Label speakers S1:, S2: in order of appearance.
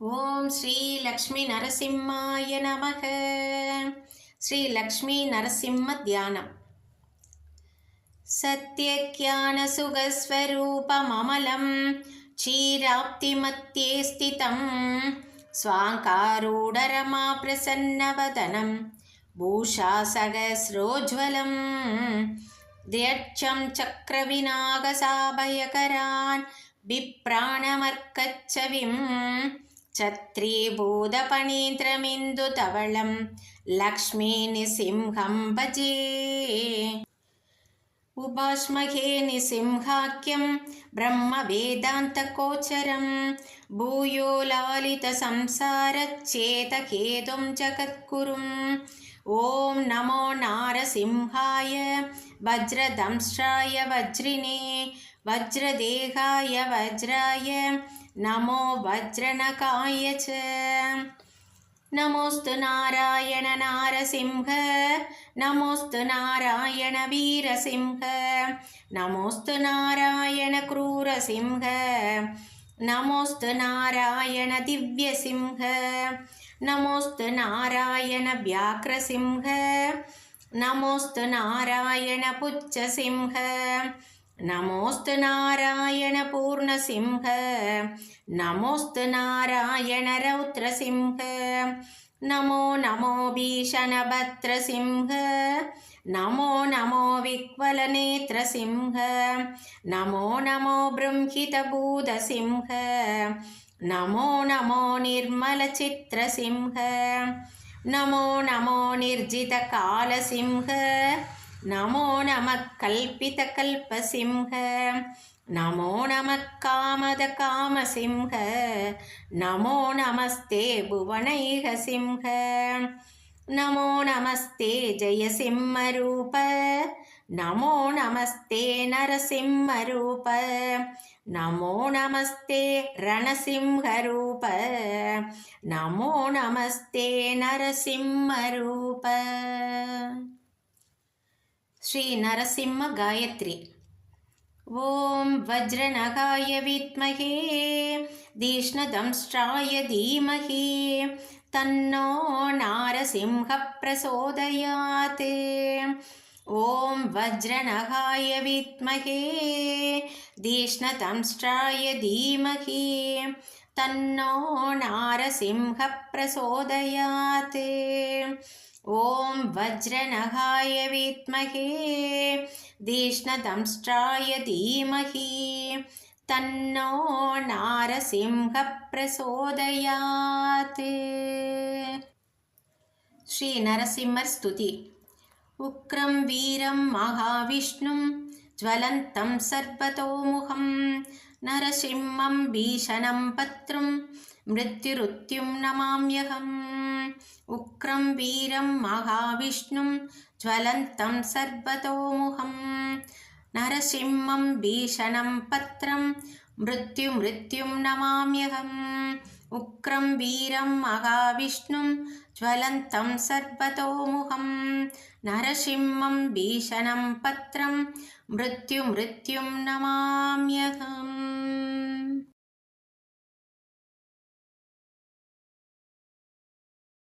S1: ॐ श्रीलक्ष्मीनरसिंहाय नमः श्रीलक्ष्मीनरसिंहध्यानम् सत्यज्ञानसुखस्वरूपममलं क्षीराप्तिमत्ये स्थितं स्वाङ्कारूढरमाप्रसन्नवदनं भूषासहस्रोज्ज्वलं द्र्यक्षं चक्रविनागसाभयकरान् बिप्राणमर्कच्छविं छत्रीभूतपणीन्द्रमिन्दुतवलं लक्ष्मीनिसिंहं भजे। उपास्महे निसिंहाख्यं ब्रह्मवेदान्तकोचरं भूयो लालितसंसारच्छेदकेतुं जगद्गुरुम्। ॐ नमो नारसिंहाय वज्रदंष्ट्राय वज्रिणे वज्रदेहाय वज्राय नमो वज्रनकाय च नमोऽस्तु नारायण नारसिंह नमोऽस्तु नारायण वीरसिंह नमोऽस्तु नारायण क्रूरसिंह नमोऽस्तु नारायण दिव्यसिंह नमोऽस्तु नारायण व्याघ्रसिंह नमोऽस्तु नारायण पुच्छसिंह नमोऽस्तु नारायण पूर्णसिंह नमोऽस्तु नारायण रौद्रसिंह नमो नमो भीषणभद्रसिंह नमो नमो विह्वलनेत्रसिंह नमो नमो बृंहितभूतसिंह नमो नमो निर्मलचित्रसिंह नमो नमो निर्जितकालसिंह नमो नमः कल्पितकल्पसिंह नमो नमः कामदकामसिंह नमो नमस्ते भुवनैकसिंह नमो नमस्ते जयसिंहरूप नमो नमस्ते नरसिंहरूप नमो नमस्ते रणसिंहरूप नमो नमस्ते नरसिंहरूप श्रीनरसिंहगायत्री। ॐ वज्रनगाय विद्महे तीक्ष्णदंष्ट्राय धीमहि तन्नो नारसिंहप्रचोदयात् ॐ वज्रनगाय विद्महे तीक्ष्णदंष्ट्राय धीमहि तन्नो नारसिंहप्रचोदयात् ॐ वज्रनगाय विद्महे तीक्ष्णदंष्ट्राय धीमहि तन्नो नारसिंहप्रचोदयात् श्रीनरसिंहस्तुति उग्रं वीरं महाविष्णुं ज्वलन्तं सर्वतोमुखं नरसिंहं भीषणं पत्रं मृत्युरुत्युं नमाम्यहम्। उग्रं वीरं महाविष्णुं ज्वलन्तं सर्वतोमुखं नरसिंहं भीषणं पत्रं मृत्युमृत्युं नमाम्यहम्। उग्रं वीरं महाविष्णुं ज्वलन्तं सर्वतोमुखं नरसिंहं भीषणं पत्रं मृत्युमृत्युं नमाम्यहम्